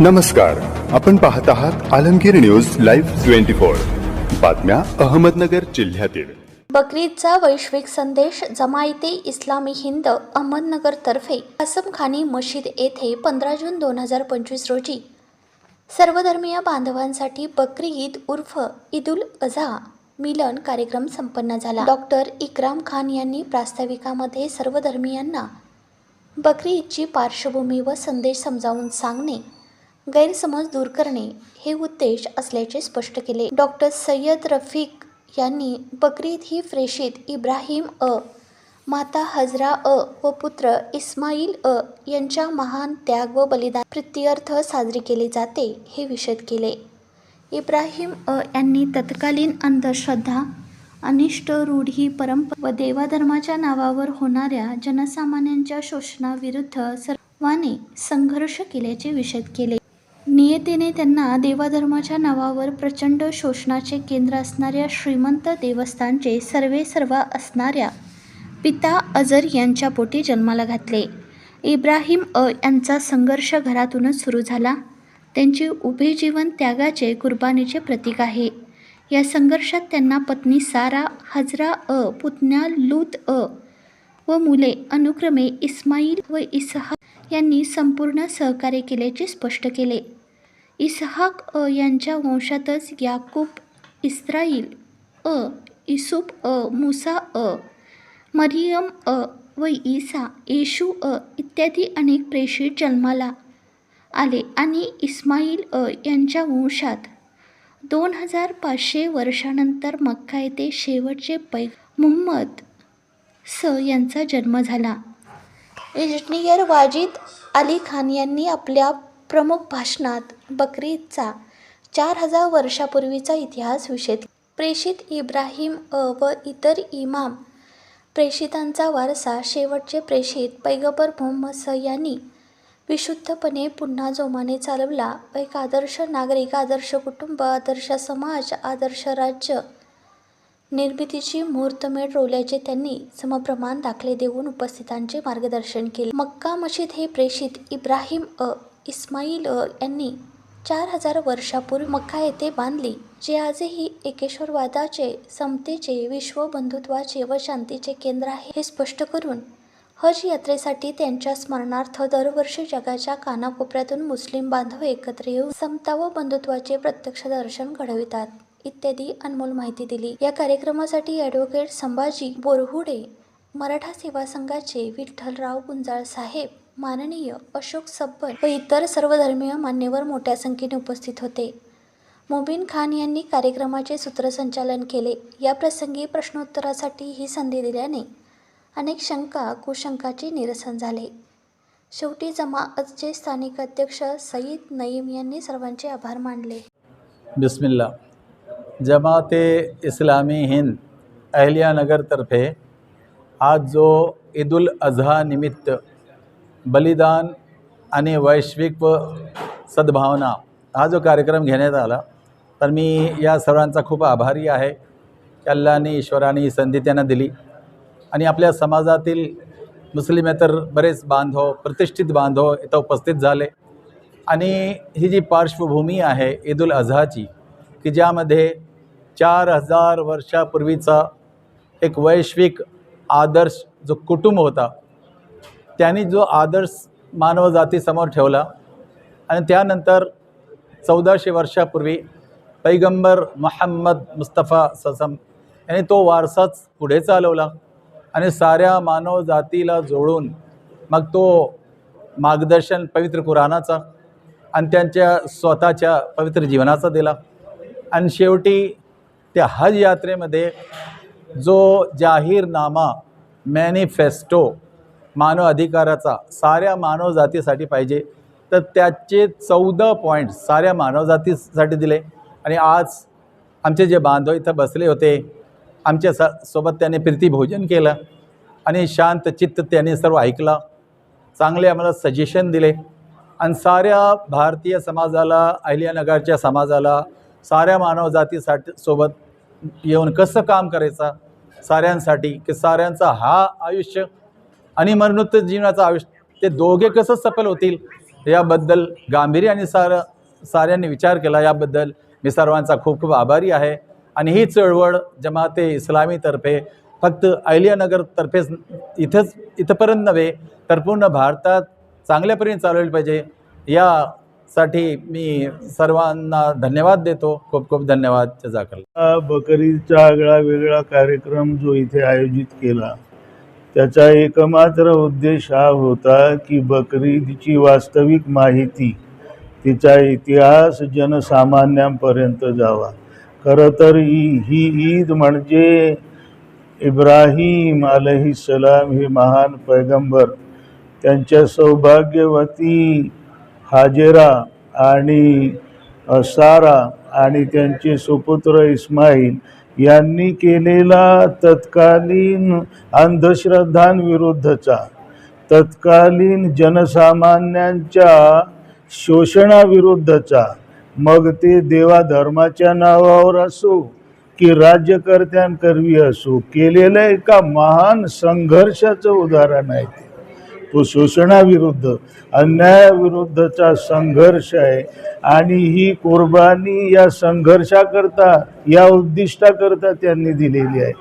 नमस्कार आपण पाहत आहात Alamgir news live twenty four. बातम्या अहमदनगर जिल्ह्यातील. बकरीदचा वैश्विक संदेश जमायते इस्लामी हिंद अहमदनगरतर्फे कसमखानी मशीद येथे पंधरा जून दोन हजार पंचवीस रोजी. सर्वधर्मीय बांधवांसाठी बकरी ईद उर्फ ईद उल अझा मिलन कार्यक्रम संपन्न झाला. डॉक्टर इक्राम खान यांनी प्रास्ताविकामध्ये सर्वधर्मियांना बकरी ईदची पार्श्वभूमी व संदेश समजावून सांगणे गैरसमज दूर करणे हे उद्देश असल्याचे स्पष्ट केले. डॉक्टर सय्यद रफिक यांनी बकरीद ही प्रेषित इब्राहिम अ माता हजरा अ व पुत्र इस्माईल अ यांच्या महान त्याग व बलिदान प्रित्यर्थ साजरी केले जाते हे विशद केले. इब्राहिम अ यांनी तत्कालीन अंधश्रद्धा अनिष्ट रूढी परंपरा व देवाधर्माच्या नावावर होणाऱ्या जनसामान्यांच्या शोषणाविरुद्ध सर्वाने संघर्ष केल्याचे विशद केले. नियतीने त्यांना देवाधर्माच्या नावावर प्रचंड शोषणाचे केंद्र असणाऱ्या श्रीमंत देवस्थानचे सर्वे सर्वा असणाऱ्या पिता अजर यांच्या पोटी जन्माला घातले. इब्राहिम अ यांचा संघर्ष घरातूनच सुरू झाला. त्यांचे उभे जीवन त्यागाचे कुर्बानीचे प्रतीक आहे. या संघर्षात त्यांना पत्नी सारा हजरा अ पुतण्या लूत अ व मुले अनुक्रमे इस्माईल व इसहा यांनी संपूर्ण सहकार्य केल्याचे स्पष्ट केले. इसहाक अ यांच्या वंशातच याकूब इस्राईल अ इसूप अ मुसा अ मरियम अ व ईसा येशू अ इत्यादी अनेक प्रेषित जन्माला आले आणि इस्माईल अ यांच्या वंशात दोन हजार पाचशे वर्षानंतर मक्का येथे शेवटचे पै मुहम्मद स यांचा जन्म झाला. इंजिनियर वाजिद अली खान यांनी आपल्या प्रमुख भाषणात बकरीदचा चार हजार वर्षापूर्वीचा इतिहास विषद प्रेषित इब्राहिम अ व इतर इमाम प्रेषितांचा वारसा शेवटचे प्रेषित पैगंबर मोहम्मद स यांनी विशुद्धपणे पुन्हा जोमाने चालवला. एक आदर्श नागरिक आदर्श कुटुंब आदर्श समाज आदर्श राज्य निर्मितीची मुहूर्तमेढ रोवल्याचे त्यांनी समप्रमाण दाखले देऊन उपस्थितांचे मार्गदर्शन केले. मक्का मशीद हे प्रेषित इब्राहिम अ इस्माईल अ यांनी चार हजार वर्षापूर्वी मक्का येथे बांधली जे आजही एकेश्वरवादाचे समतेचे विश्व बंधुत्वाचे व शांतीचे केंद्र आहे हे स्पष्ट करून हज यात्रेसाठी त्यांच्या स्मरणार्थ दरवर्षी जगाच्या कानाकोपऱ्यातून मुस्लिम बांधव एकत्र येऊन समता व बंधुत्वाचे प्रत्यक्ष दर्शन घडवितात. इत्यादी अनमोल माहिती दिली. या कार्यक्रमासाठी ॲडव्होकेट संभाजी बोरहुडे मराठा सेवा संघाचे विठ्ठलराव गुंजाळ साहेब माननीय अशोक सब्बल व इतर सर्व धर्मीय मान्यवर मोठ्या संख्येने उपस्थित होते. मुबीन खान यांनी कार्यक्रमाचे सूत्रसंचालन केले. या प्रसंगी प्रश्नोत्तरासाठी ही संधी दिल्याने अनेक शंका कुशंकाचे निरसन झाले. शेवटी जमाअतचे स्थानिक अध्यक्ष सईद नईम यांनी सर्वांचे आभार मानले. बिस्मिल्ला जमात इस्लामी हिंद अहलियानगरतर्फे आज जो ईदुल अझा निमित्त बलिदान आणि वैश्विक व सद्भावना हा जो कार्यक्रम घेण्यात आला तर मी या सर्वांचा खूप आभारी आहे. की अल्लाने ईश्वराने ही संधी त्यांना दिली. आणि आपल्या समाजातील मुस्लिमेतर बरेच बांधव प्रतिष्ठित बांधव इथं उपस्थित झाले. आणि ही जी पार्श्वभूमी आहे ईदुल अझाची की ज्यामध्ये चार हजार वर्षापूर्वीचा एक वैश्विक आदर्श जो कुटुंब होता त्यांनी जो आदर्श मानवजातीसमोर ठेवला आणि त्यानंतर चौदाशे वर्षापूर्वी पैगंबर मोहम्मद मुस्तफा ससम यांनी तो वारसाच पुढे चालवला आणि साऱ्या मानवजातीला जोडून मग तो मार्गदर्शन पवित्र कुराणाचा आणि त्यांच्या स्वतःच्या पवित्र जीवनाचा दिला. आणि शेवटी त्या हज यात्रेमध्ये जो जाहीरनामा मॅनिफेस्टो मानव अधिकाराचा साऱ्या मानवजातीसाठी पाहिजे. तर त्याचे चौदा पॉईंट साऱ्या मानवजातीसाठी दिले. आणि आज आमचे जे बांधव इथं बसले होते आमच्या स सोबत त्याने प्रीतीभोजन केलं आणि शांत चित्त त्याने सर्व ऐकला. चांगले आम्हाला सजेशन दिले. आणि साऱ्या भारतीय समाजाला अहिल्यानगरच्या समाजाला साऱ्या मानवजातीसाठी सोबत येऊन कसं काम करायचं? साऱ्यांसाठी की साऱ्यांचा हा आयुष्य आणि मरणोत्तर जीवनाचं आयुष्य. ते दोघे कसं सफल होतील याबद्दल गांभीर्याने सार साऱ्यांनी विचार केला. याबद्दल मी सर्वांचा खूप खूप आभारी आहे. आणि ही चळवळ जमाते इस्लामीतर्फे फक्त अहिल्यानगरतर्फेच इथंच इथंपर्यंत नव्हे तर पूर्ण भारतात चांगल्यापर्यंत चालवली पाहिजे. यासाठी मी सर्वांना धन्यवाद देतो. खूप खूप धन्यवाद. जजाकल बकरीचा आगळा वेगळा कार्यक्रम जो इथे आयोजित केला त्याचा एकमात्र उद्देश हा होता की बकरीदची वास्तविक माहिती तिचा इतिहास जनसामान्यांपर्यंत जावा. खरं तर ही ही ईद म्हणजे इब्राहीम सलाम हे महान पैगंबर त्यांच्या सौभाग्यवती हाजेरा आणि सारा आणि त्यांचे सुपुत्र इस्माईल यांनी केलेला तत्कालीन अंधश्रद्धांविरुद्धचा तत्कालीन जनसामान्यांच्या शोषणाविरुद्धचा. मग ते देवाधर्माच्या नावावर असो की राज्यकर्त्यांकरवी असो केलेलं एका महान संघर्षाचं उदाहरण आहे तो शोषणाविरुद्ध अन्यायाविरुद्धचा संघर्ष आहे. आणि ही कुर्बानी या संघर्षाकरता या उद्दिष्टाकरता त्यांनी दिलेली आहे.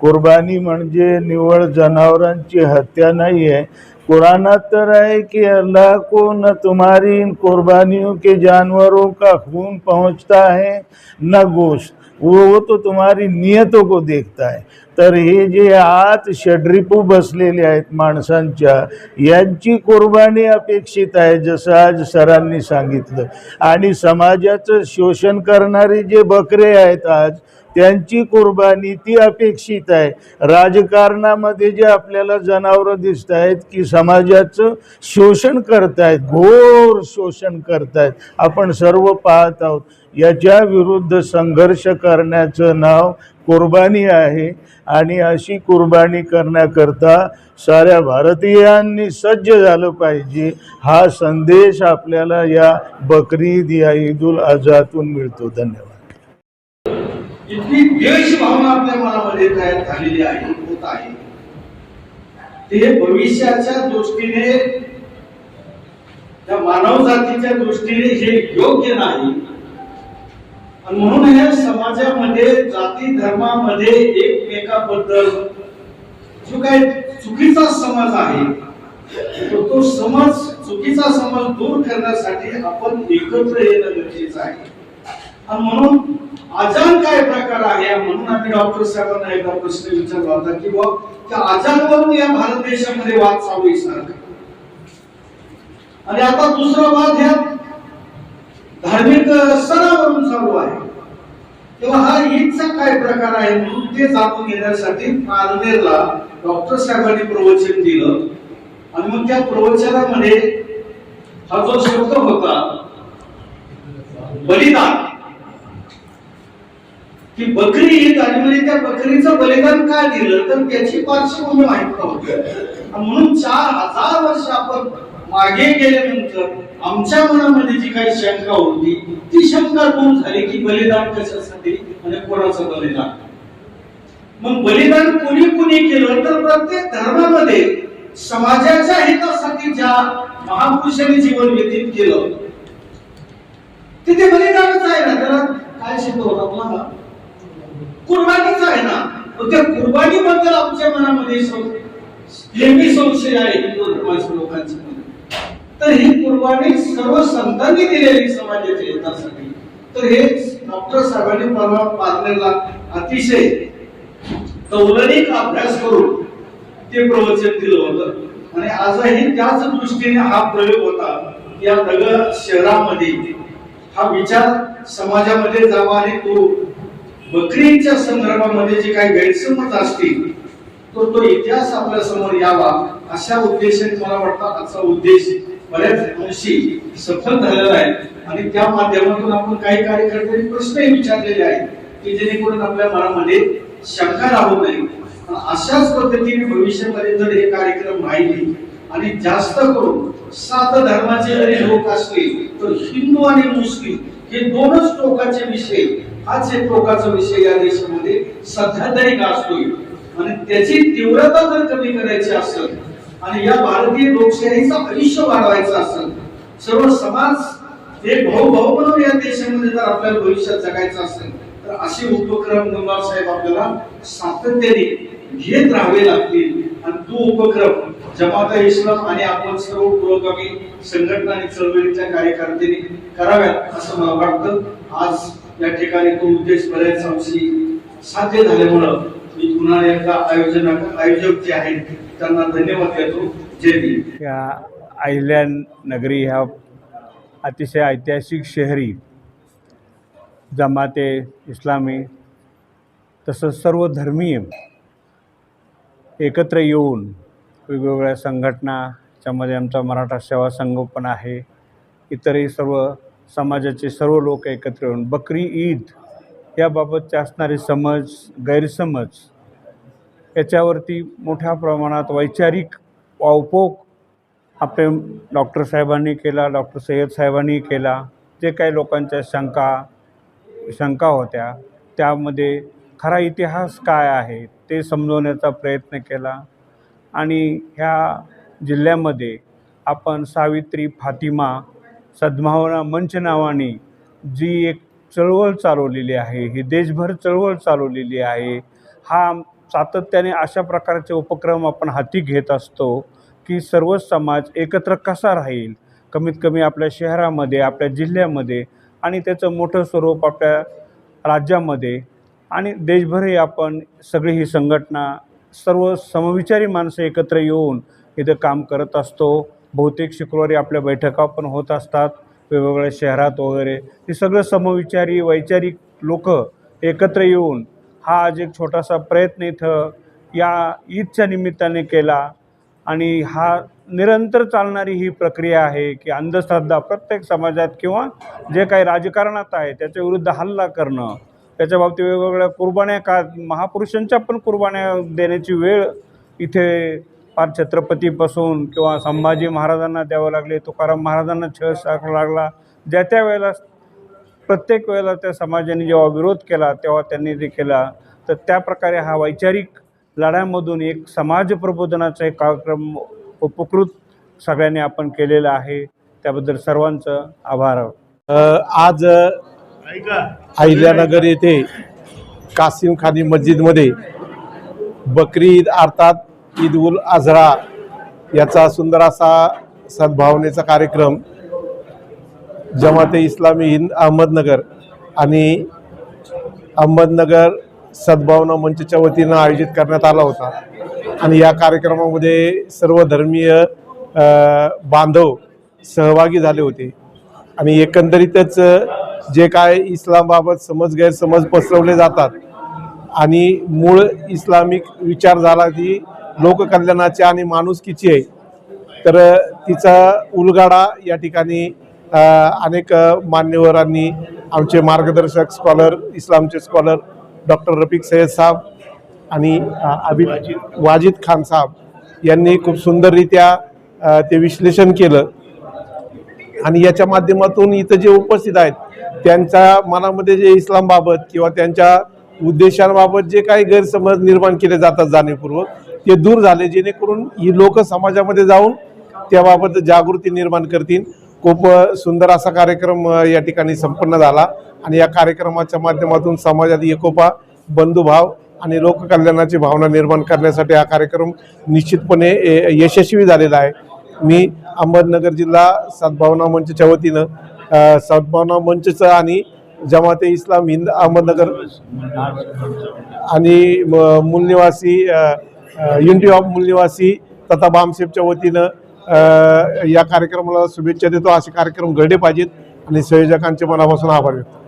कुर्बानी म्हणजे निवळ जनावरांची हत्या नाही आहे. कुरानात तर आहे कि अल्लाह को न तुम्हारी इन कुर्बानियों के जानवरों का खून पहुंचता है? न गोश्त. वो वो तो तुम्हारी नियतों को देखता है. तर हे जे आत षड्रिपू बसलेले आहेत माणसांच्या यांची कुर्बानी अपेक्षित आहे जसं आज सरांनी सांगितलं. आणि समाजाचं शोषण करणारे जे बकरे आहेत आज त्यांची कुर्बानी ती अपेक्षित आहे. राजकारणामध्ये जे आपल्याला जनावरं दिसत आहेत की समाजाचं शोषण करतायत घोर शोषण करतायत आपण सर्व पाहत आहोत. याच्या विरुद्ध संघर्ष करण्याचं नाव कुर्बानी आहे. आणि अशी कुर्बानी करण्याकरता साऱ्या भारतीयांनी सज्ज झालं पाहिजे. हा संदेश आपल्याला या बकरीद या ईद उल अजहातून मिळतो. धन्यवाद. इतकी द्वेष भावना आपल्या मनामध्ये तयार झालेली आहे होत आहे. ते भविष्याच्या दृष्टीने त्या मानव दृष्टीने हे योग्य नाही. म्हणून या समाजामध्ये जाती धर्मामध्ये एकमेकाबद्दल जो काही चुकीचा समज आहे तो तो समज चुकीचा समज दूर करण्यासाठी आपण एकत्र येणं गरजेचं आहे. आणि म्हणून आजान काय प्रकार आहे म्हणून आम्ही डॉक्टर साहेबांना एकदा प्रश्न विचारला होता की बुवा त्या आजानवरून या भारत देशामध्ये वाद चालू आहे सारखा. आणि आता दुसरा वाद ह्या धार्मिक सणावरून चालू आहे तेव्हा हा ईदचा काय प्रकार आहे? म्हणून ते जाणून घेण्यासाठी पारनेरला डॉक्टर साहेबांनी प्रवचन दिलं. आणि मग त्या प्रवचनामध्ये हा जो शब्द होता बलिदान. की बकरी ईद आणि म्हणजे त्या बकरीचं बलिदान काय दिलं? तर त्याची पार्श्वभूमी माहीत नव्हती. म्हणून चार हजार वर्ष आपण मागे गेल्यानंतर आमच्या मनामध्ये जी काही शंका होती ती शंका दूर झाली की बलिदान कशासाठी? आणि कोणाचं बलिदान मग बलिदान कोणी कोणी केलं तर प्रत्येक धर्मामध्ये समाजाच्या हितासाठी ज्या महापुरुषांनी जीवन व्यतीत केलं तिथे बलिदानच आहे ना. त्याला काय शिकवत आपल्याला? कुर्बानीच आहे ना. मग त्या कुर्बानी बद्दल आमच्या मनामध्ये नेहमी संशय आहे हिंदू धर्माच्या लोकांच्या तर ही कुर्बानी सर्व संतांनी दिलेली समाजाच्या हितासाठी. तर हे डॉक्टर साहेबांनी परवा पार्लरला अतिशय तौलनिक अभ्यास करून ते प्रवचन दिलं होतं. आणि आजही त्याच दृष्टीने हा प्रयोग होता या नगर शहरामध्ये हा विचार समाजामध्ये जावा आणि तो बकरींच्या संदर्भामध्ये जे काही गैरसमज असतील तो तो इतिहास आपल्यासमोर यावा अशा उद्देशाने मला वाटतं आजचा उद्देश बऱ्याच अंशी सफल झालेला आहे. आणि त्या माध्यमातून आपण काही कार्यकर्त्यांनी प्रश्नही विचारलेले आहेत की जेणेकरून आपल्या मनामध्ये शंका राहू नये. अशाच पद्धतीने भविष्यामध्ये जर हे कार्यक्रम राहिले आणि जास्त करून सात धर्माचे जरी लोक असले तर हिंदू आणि मुस्लिम हे दोनच टोकाचे विषय हाच एक टोकाचा विषय या देशामध्ये सध्या तरी गाजतोय. आणि त्याची तीव्रता जर कमी करायची असेल आणि या भारतीय लोकशाहीचं आयुष्य वाढवायचं असेल सर्व समाज एक भाऊ भाऊ म्हणून या देशामध्ये जर आपल्याला भविष्यात जगायचं असेल तर असे उपक्रम गंगार साहेब आपल्याला सातत्याने घेत राहावे लागतील. आणि तो उपक्रम जमाता इस्लाम आणि आपण सर्व पुरोगामी संघटना आणि चळवळीच्या कार्यकर्त्यांनी कराव्यात असं मला वाटतं. आज या ठिकाणी तो उद्देश बऱ्याच अंशी साध्य झाल्यामुळं पुन्हा एकदा आयोजन आयोजक जे आहेत त्यांना धन्यवाद देतो. जय भीम. या आयलँड नगरी ह्या अतिशय ऐतिहासिक शहरी जमाते इस्लामी तसंच सर्व धर्मीय एकत्र येऊन वेगवेगळ्या संघटना त्यामध्ये आमचा मराठा सेवा संघ पण आहे इतरही सर्व समाजाचे सर्व लोक एकत्र येऊन बकरी ईद याबाबतचे असणारे समज गैरसमज याच्यावरती मोठ्या प्रमाणात वैचारिक वावपोक आपले डॉक्टर साहेबांनी केला डॉक्टर सय्यद साहेबांनी केला जे काही लोकांच्या शंका शंका होत्या त्यामध्ये खरा इतिहास काय आहे ते समजवण्याचा प्रयत्न केला. आणि ह्या जिल्ह्यामध्ये आपण सावित्री फातिमा सद्भावना मंच नावाने जी एक चळवळ चालवलेली आहे ही देशभर चळवळ चालवलेली आहे हा सातत्याने अशा प्रकारचे उपक्रम आपण हाती घेत असतो की सर्व समाज एकत्र कसा राहील? कमीत कमी आपल्या शहरामध्ये आपल्या जिल्ह्यामध्ये आणि त्याचं मोठं स्वरूप आपल्या राज्यामध्ये आणि देशभरही आपण सगळी ही संघटना सर्व समविचारी माणसं एकत्र येऊन इथं काम करत असतो. बहुतेक शुक्रवारी आपल्या बैठका पण होत असतात. वेगवेगळ्या शहरात वगैरे हे सगळं समविचारी वैचारिक लोक एकत्र येऊन हा आज एक छोटासा प्रयत्न इथं या ईदच्या निमित्ताने केला. आणि हा निरंतर चालणारी ही प्रक्रिया आहे की अंधश्रद्धा प्रत्येक समाजात किंवा जे काही राजकारणात आहे त्याच्या विरुद्ध हल्ला करणं त्याच्या बाबतीत वेगवेगळ्या कुर्बान्या का महापुरुषांच्या पण कुर्बान्या देण्याची वेळ इथे फार छत्रपतीपासून किंवा संभाजी महाराजांना द्यावं लागले तुकाराम महाराजांना छळ साकला लागला. ज्या त्या वेळेला प्रत्येक वेळेला त्या समाजाने जेव्हा विरोध केला तेव्हा त्यांनी ते केला. तर त्या प्रकारे हा वैचारिक लढ्यामधून एक समाज प्रबोधनाचा एक कार्यक्रम उपकृत सगळ्यांनी आपण केलेला आहे. त्याबद्दल सर्वांचं आभार. आज अहिल्यानगर येथे कासिम खानी मस्जिदमध्ये बकरी ईद अर्थात ईद उल अझरा याचा सुंदर असा सद्भावनेचा कार्यक्रम जमाते इस्लामी हिंद अहमदनगर आणि अहमदनगर सद्भावना मंचच्या वतीनं आयोजित करण्यात आला होता. आणि या कार्यक्रमामध्ये सर्व धर्मीय बांधव सहभागी झाले होते. आणि एकंदरीतच जे काय इस्लामबाबत समज गैरसमज पसरवले जातात आणि मूळ इस्लामिक विचार झाला ती लोककल्याणाची आणि माणुसकीची आहे तर तिचा उलगाडा या ठिकाणी अनेक मान्यवरांनी आमचे मार्गदर्शक स्कॉलर इस्लामचे स्कॉलर डॉक्टर रफिक सय्यद साहेब आणि अ, वाजिद खान साहेब यांनी खूप सुंदररित्या ते विश्लेषण केलं. आणि याच्या माध्यमातून इथं जे उपस्थित आहेत त्यांच्या मनामध्ये जे इस्लामबाबत किंवा त्यांच्या उद्देशांबाबत जे काही गैरसमज निर्माण केले जातात जाणीवपूर्वक ते दूर झाले जेणेकरून ही लोक समाजामध्ये जाऊन त्याबाबत जागृती निर्माण करतील. खूप सुंदर असा कार्यक्रम या ठिकाणी संपन्न झाला. आणि या कार्यक्रमाच्या माध्यमातून समाजात एकोपा बंधुभाव आणि लोककल्याणाची भावना निर्माण करण्यासाठी हा कार्यक्रम निश्चितपणे ए, यशस्वी झालेला आहे. मी अहमदनगर जिल्हा सद्भावना मंचच्या वतीनं सद्भावना मंचचं आणि जमाते इस्लाम हिंद अहमदनगर आणि म- मूलनिवासी युनिटी ऑफ मूलनिवासी तथा बामसेफच्या वतीनं या कार्यक्रमाला शुभेच्छा देतो. असे कार्यक्रम घडले पाहिजेत. आणि संयोजकांचे मनापासून आभार व्यक्त